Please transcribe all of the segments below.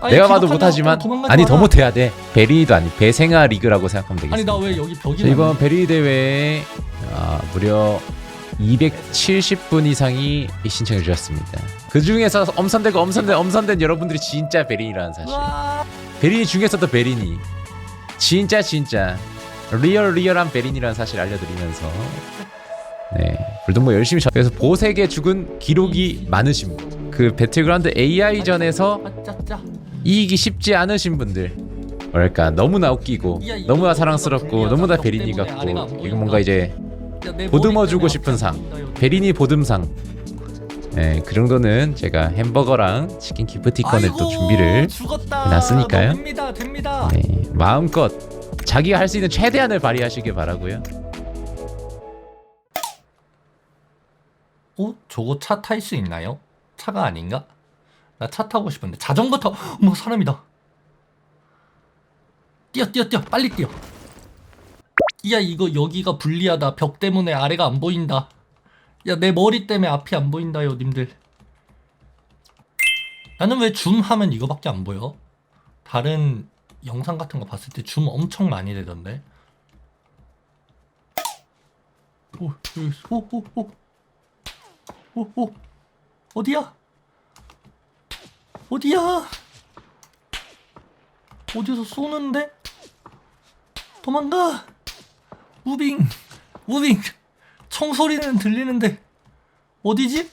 아니, 내가 봐도 기록하면 못하지만 아니 더. 못해야 돼. 베리도 아니 배생아 리그라고 생각하면 되겠어. 아니 나 왜 여기 벽이 자, 이번 베리 대회에 아, 무려 270분 이상이 신청해 주셨습니다. 그 중에서 엄선되고 엄선된 엄선된 여러분들이 진짜 베린이라는 사실. 와 베린이 중에서도 베린이 진짜 진짜 리얼 리얼한 베린이라는 사실 알려드리면서 네 불등뭐 열심히 저 그래서 보색에 죽은 기록이 많으신 분. 그 배틀그라운드 AI전에서 이기기 쉽지 않으신 분들 뭐랄까 너무나 웃기고 너무나 사랑스럽고 너무나 벽 베린이 같고. 이거 뭔가 이제 보듬어 주고 싶은 상. 베린이 보듬상 네, 그 정도는 제가 햄버거랑 치킨 기프티콘을 또 아이고, 준비를. 해놨으니까요. 너 됩니다 됩니다 네, 마음껏 자기가 할 수 있는 최대한을 발휘하시길 바라고요 어? 저거 차 탈 수 있나요? 차가 아닌가? 나 차 타고 싶은데 자전거 타 어머 사람이다 뛰어 뛰어 뛰어 빨리 뛰어 야 이거 여기가 불리하다 벽 때문에 아래가 안 보인다 야 내 머리 때문에 앞이 안 보인다요 님들 나는 왜 줌 하면 이거밖에 안 보여? 다른 영상 같은 거 봤을 때 줌 엄청 많이 되던데 오, 여기 있어. 오, 오, 오. 오, 오. 어디야? 어디야? 어디서 쏘는데? 도망가! 무빙! 무빙! 총소리는 들리는데 어디지?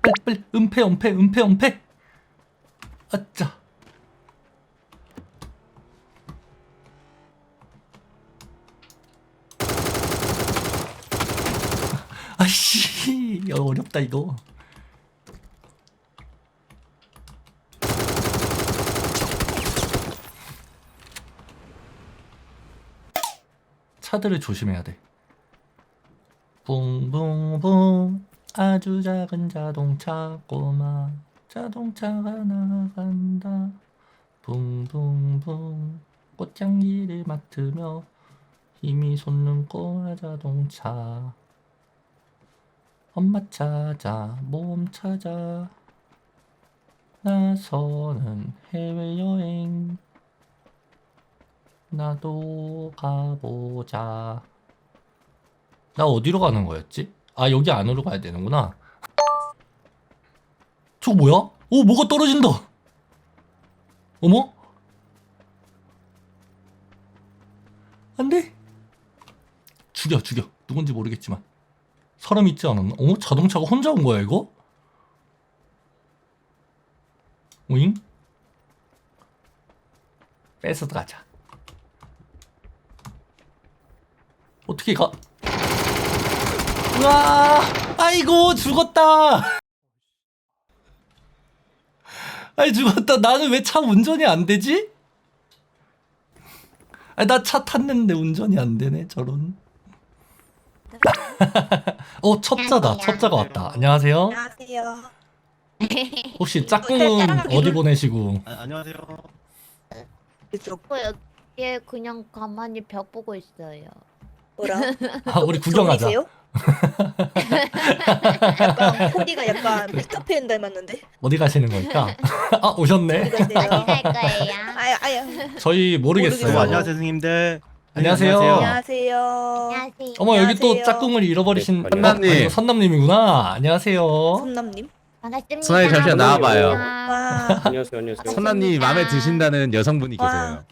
빨리 빨리 은폐 은폐 은폐 은폐 아짜 아이씨 야, 어렵다 이거. 차들을 조심해야 돼. 붕붕붕. 아주 작은 자동차 꼬마 자동차가 나간다. 붕붕붕. 꽃향기를 맡으며 힘이 솟는 꼬마 자동차 엄마 찾아 몸 찾아. 나서는 해외여행. 나도 가보자. 나 어디로 가는 거였지? 아 여기 안으로 가야 되는구나. 저거 뭐야? 오 뭐가 떨어진다. 어머? 안돼? 죽여 죽여. 누군지 모르겠지만 사람 있지 않았나? 어머 자동차가 혼자 온 거야 이거? 오잉? 뺏어 가자 어떻게 가? 우와 아이고 죽었다 아이 죽었다 나는 왜 차 운전이 안 되지? 아니 나 차 탔는데 운전이 안 되네 저런 어 첩자다 첩자가 왔다 안녕하세요 안녕하세요. 혹시 짝꿍은 어디 보내시고 아, 안녕하세요. 이쪽 저 여기에 그냥 가만히 벽 보고 있어요. 뭐라? 아 우리 구경하자? 약간 코디가 약간 피터팬 닮았는데. 어디 가시는 걸까? 아 오셨네 어디 가세요? 어디 갈 거예요? 아야 아야. 저희 모르겠어요 모르겠어요. 어, 안녕하세요, 선생님들. 안녕하세요. 안녕하세요. 안녕하세요. 어머 여기 또 안녕하세요. 짝꿍을 잃어버리신 네, 선남님. 어, 아이고, 선남님이구나 안녕하세요 손남님. 반갑습니다. 선아님, 잠시만 나와봐요. 와. 안녕하세요, 안녕하세요. 선남님이 마음에 드신다는 여성분이 와. 계세요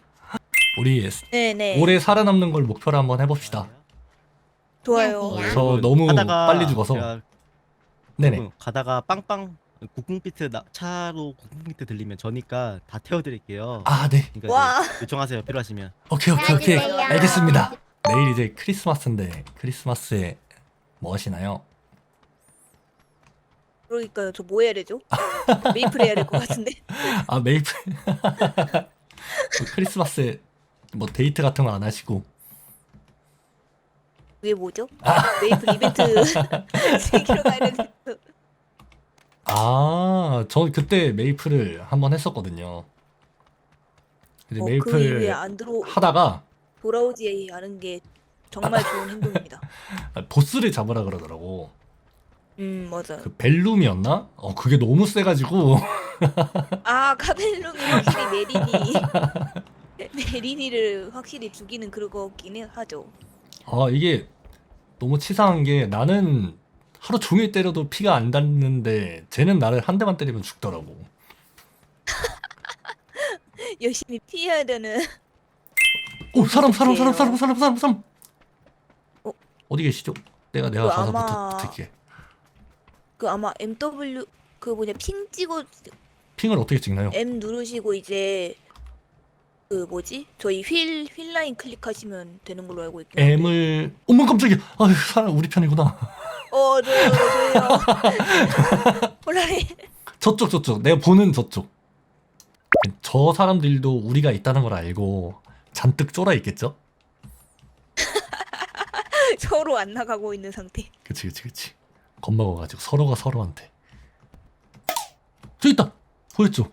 우리 네네. 올해 살아남는 걸 목표로 한번 해봅시다 좋아요. 안녕하세요. 저그 너무 빨리 죽어서 제가 네네 그 가다가 빵빵 국궁비트 나, 차로 국궁비트 들리면 저니까 다 태워드릴게요. 아 네 그러니까 와. 이제 요청하세요. 필요하시면. 오케이 오케이 오케이 안녕하세요. 알겠습니다 내일 이제 크리스마스인데 크리스마스에 뭐 하시나요? 그러니까요. 저 뭐 해야 되죠? 메이플 해야 될 것 같은데. 아 메이플 뭐 크리스마스에 뭐 데이트 같은 거 안 하시고 그게 뭐죠? 메이플 이벤트 즐기러 가야 되는데. 아, 저 그때 메이플을 한 번 했었거든요. 근데 어, 그 메이플 안 들어 하다가 돌아오지 않은 게 정말 좋은 행동입니다. 아, 보스를 잡으라 그러더라고. 음 맞아. 그 벨룸이었나? 어 그게 너무 세가지고 아 카벨룸이 확실히 메리니 메리니를 확실히 죽이는 그거긴 하죠. 아 이게 너무 치사한 게 나는 하루 종일 때려도 피가 안 닿는데 쟤는 나를 한 대만 때리면 죽더라고. 열심히 피해야 되는. 오 사람 사람 사람. 사람 사람 사람 사람. 어? 어디 계시죠? 내가 내가 그 가서 아마- 붙을게. 그 아마 MW 그 뭐냐 핑 찍어 핑을 어떻게 찍나요? M 누르시고 이제 그 뭐지 저희 휠 휠라인 클릭하시면 되는 걸로 알고 있긴 한데. M을 어머 깜짝이야. 아유 사람 우리 편이구나. 어 저요 저요. 홀라리. 저쪽 저쪽 내가 보는 저쪽. 저 사람들도 우리가 있다는 걸 알고 잔뜩 쫄아 있겠죠? 서로 안 나가고 있는 상태. 그치 그치 그치 겁먹어가지고 서로가 서로한테 저기 있다 보였죠?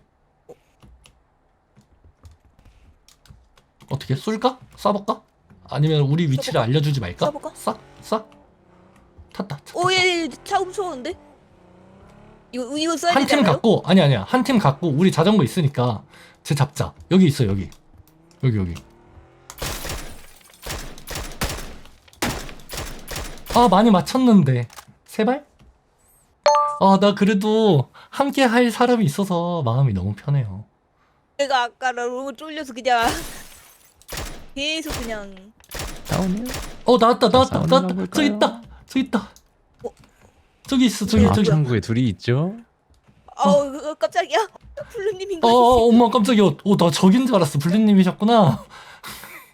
어떻게 쏠까? 쏴볼까? 아니면 우리 위치를? 알려주지 말까? 쏴볼까? 쏴? 쏴? 탔다 차 탔다. 오예차 무서운데? 이거 이거 써야 한팀 되잖아요. 갖고 아니 아니야 한 팀 갖고 우리 자전거 있으니까 쟤 잡자 여기 있어 여기 여기 여기 아 많이 맞췄는데 세 발? 아 나 그래도 함께 할 사람이 있어서 마음이 너무 편해요 내가 아까 너무 쫄려서 그냥 계속 그냥 싸우네요. 어 나왔다 나왔다 나왔다 볼까요? 있다 저기 있다 어? 저기 있어 저기 아, 저기 창구에 둘이 있죠. 아우 어, 깜짝이야 블루님인 어, 거 어 엄마 깜짝이야 어나 적인 줄 알았어 블루님이셨구나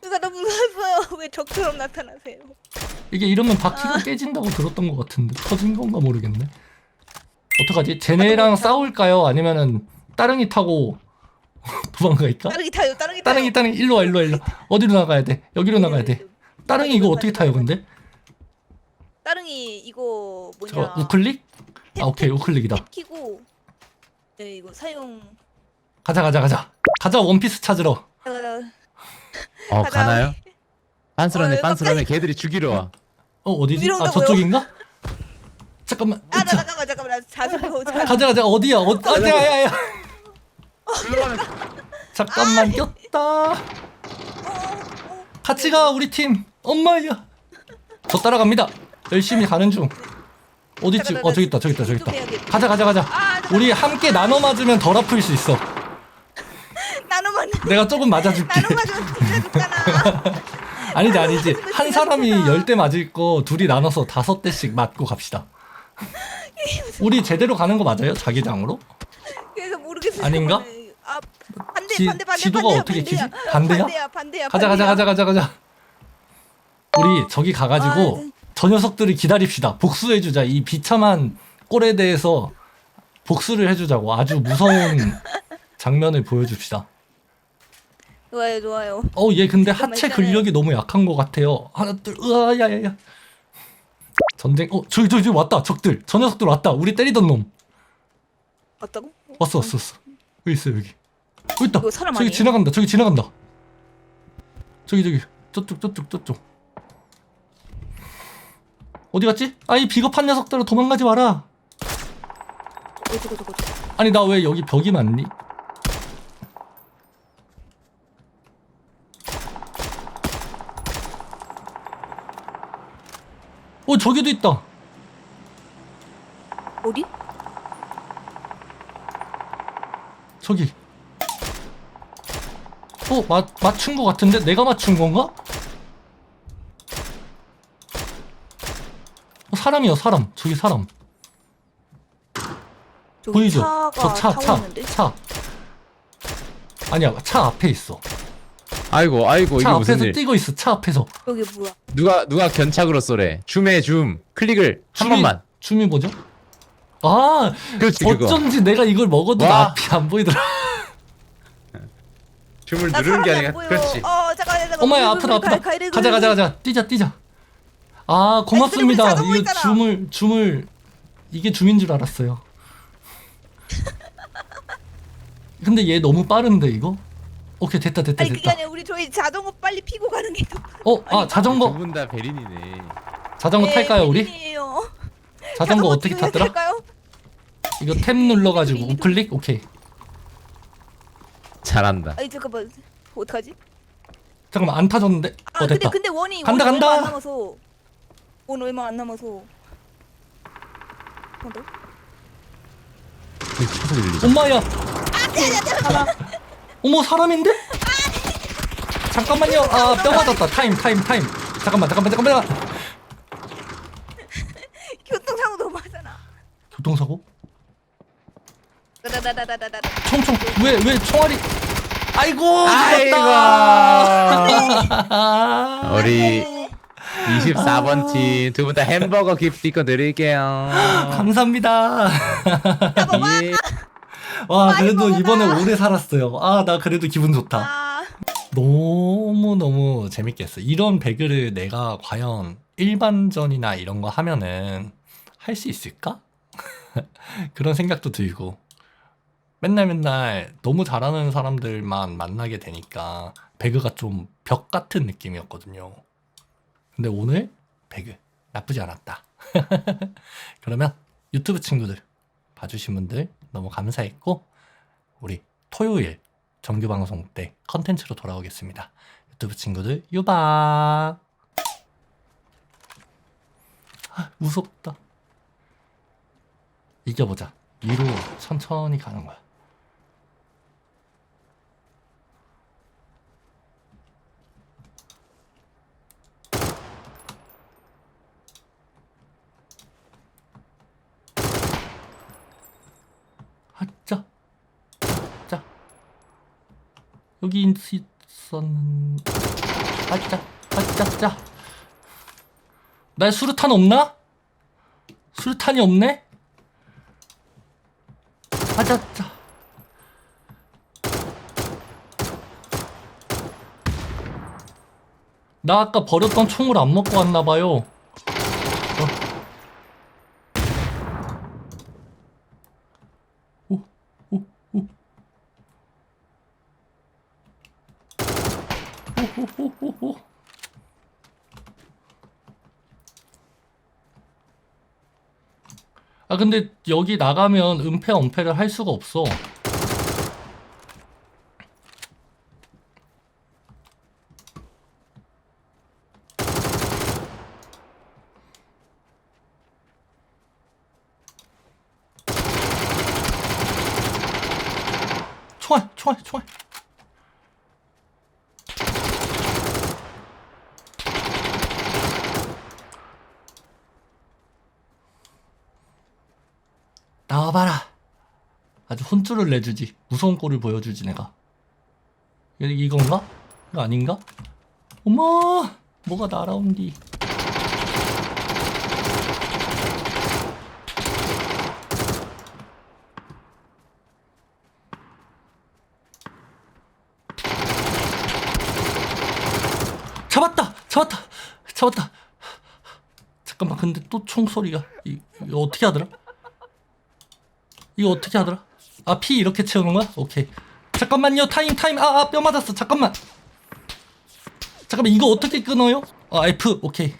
그가 너무 무서웠어요 왜 적처럼 나타나세요 이게 이러면 바퀴가 아. 깨진다고 들었던 것 같은데 터진 건가 모르겠네. 어떡하지? 쟤네랑 싸울까요? 아니면은 따릉이 타고 도망갈까? 따릉이 타요 따릉이 타요 따릉이 따릉이 일로 와 일로 와 일로 와. 어디로 나가야 돼? 여기로 나가야 돼. 따릉이 이거 어떻게 타요 근데? 따릉이 이거 뭐냐 저 우클릭? 아 오케이 우클릭이다. 탭 키고 네 이거 사용 가자 가자 가자. 가자 원피스 찾으러. 어 가자. 가나요? 빤스러네 어, 빤스러네 걔들이 죽이러 와. 어 어디지? 위로 아 온다고요? 저쪽인가? 잠깐만. 아 나 자, 잠깐만 잠깐만 나 자전거 자 가자 가자 어디야? 어, 아 야야야. 잠깐만 꼈다. 같이 가 우리 팀 엄마야 저 따라갑니다 열심히 가는 중. 어디지? 어 저기 있다 저기 있다 저기 있다. 가자 가자 가자. 아 우리 함께 나눠 맞으면 덜 아플 수 있어. 나눠만 내가 조금 맞아줄게. 나눠만 진짜 죽잖아. 아니지 아니지. 한 사람이 열 대 맞을 거 둘이 나눠서 다섯 대씩 맞고 갑시다. 우리 제대로 가는 거 맞아요? 자기장으로? 그래서 모르겠어요. 아닌가? 아 반대 지- 반대 반대 지도가 반대야, 어떻게. 기지? 반대야? 반대야 반대야 가자 가자 가자 가자 가자. 우리 저기 가가지고 아, 네. 저 녀석들을 기다립시다. 복수해주자. 이 비참한 꼴에 대해서 복수를 해주자고 아주 무서운 장면을 보여줍시다. 좋아요 좋아요. 어우 얘 근데 하체 근력이 너무 약한 것 같아요. 하나 둘 으아 야 야 야. 전쟁 어 저기 저기 저기 왔다 적들. 저 녀석들 왔다. 우리 때리던 놈. 맞다고? 왔어 왔어 왔어. 여기 있어 여기. 여기 있다. 이거 사람 저기 아니에요? 지나간다 저기 지나간다. 저기 저기. 저쪽 저쪽 저쪽 어디 갔지? 아이 비겁한 녀석들아 도망가지 마라 어디고 아니 나 왜 여기 벽이 많니? 어 저기도 있다 어디? 저기 어 맞, 맞춘 거 같은데? 내가 맞춘 건가? 사람이요 사람 저기 사람 저기 보이죠? 차가 저차 타고 차 있는데? 차 아니야 차 앞에 있어 아이고 아이고 차 이게 무슨 앞에서 일? 뛰고 있어 차 앞에서 여기 뭐야 누가 누가 견착으로 쏘래? 줌에 줌 클릭을 한 줌이- 번만. 줌이 뭐죠? 아 그렇지 그거. 어쩐지 내가 이걸 먹어도 나 와. 앞이 안 보이더라 줌을 나 누르는 게 사람이 아니라 보여. 그렇지. 어 잠깐 잠깐 엄마야 가- 가야 돼, 가자 가자. 가자 뛰자 뛰자 아 고맙습니다 아니, 우리 이거 자전거 줌을 줌을 이게 줌인 줄 알았어요 근데 얘 너무 빠른데 이거 오케이 됐다 됐다 아니 그게 됐다. 아니라 우리 저희 자전거 빨리 피고 가는 게 더. 어, 아 자전거 두분 다 베린이네. 자전거 네, 탈까요 우리? 요 자전거 어떻게 탔더라? 탈까요? 이거 탭 눌러가지고 우클릭 오케이. 잘한다. 아니 잠깐만 어떡하지? 잠깐만 안 타졌는데? 아 어 근데 됐다. 근데 원이 간다, 간다. 안 남아서 원 얼마 안 남아서. 한번 더? 소리 들리죠? 엄마야. 어머 사람인데? 잠깐만요. 아 뼈 맞았다. 타임 타임 타임. 잠깐만 잠깐만 잠깐만. 교통사고 너무 하잖아. 교통사고? 총총 왜 왜 총알이? 아이고 아이고. 죽었다. 우리 24번 팀 두 분 다 햄버거 기프티콘 드릴게요. 감사합니다. 예. 와 많이 그래도 먹어라. 이번에 오래 살았어요. 아 나 그래도 기분 좋다. 아 너무 너무 재밌겠어. 이런 배그를 내가 과연 일반전이나 이런 거 하면은 할 수 있을까? 그런 생각도 들고 맨날 맨날 너무 잘하는 사람들만 만나게 되니까 배그가 좀 벽 같은 느낌이었거든요. 근데 오늘 배그 나쁘지 않았다. 그러면 유튜브 친구들 봐주신 분들 너무 감사했고 우리 토요일 정규 방송 때 컨텐츠로 돌아오겠습니다. 유튜브 친구들 유박. 아, 무섭다. 이겨보자. 위로 천천히 가는 거야. 아짜, 자. 여기 있었는 아짜 아짜짜 나 수류탄 없나? 수류탄이 없네? 아짜짜 나 아까 버렸던 총을 안 먹고 왔나봐요 어. 오, 오, 오. 호호호호호. 아 근데 여기 나가면 은폐 엄폐를 할 수가 없어. 총알, 총알, 총알. 나와봐라. 아주 혼쭐을 내주지. 무서운 꼴을 보여주지 내가. 이- 이건가? 이거 아닌가? 어머, 뭐가 날아온디. 잡았다! 잡았다! 잡았다! 잠깐만, 근데 또 총소리가. 이, 이거 어떻게 하더라? 이거 어떻게 하더라? 아, 피 이렇게 채우는 거야? 오케이. 잠깐만요, 타임, 타임. 아, 아, 뼈 맞았어. 잠깐만. 잠깐만, 이거 어떻게 끊어요? 아, F. 오케이.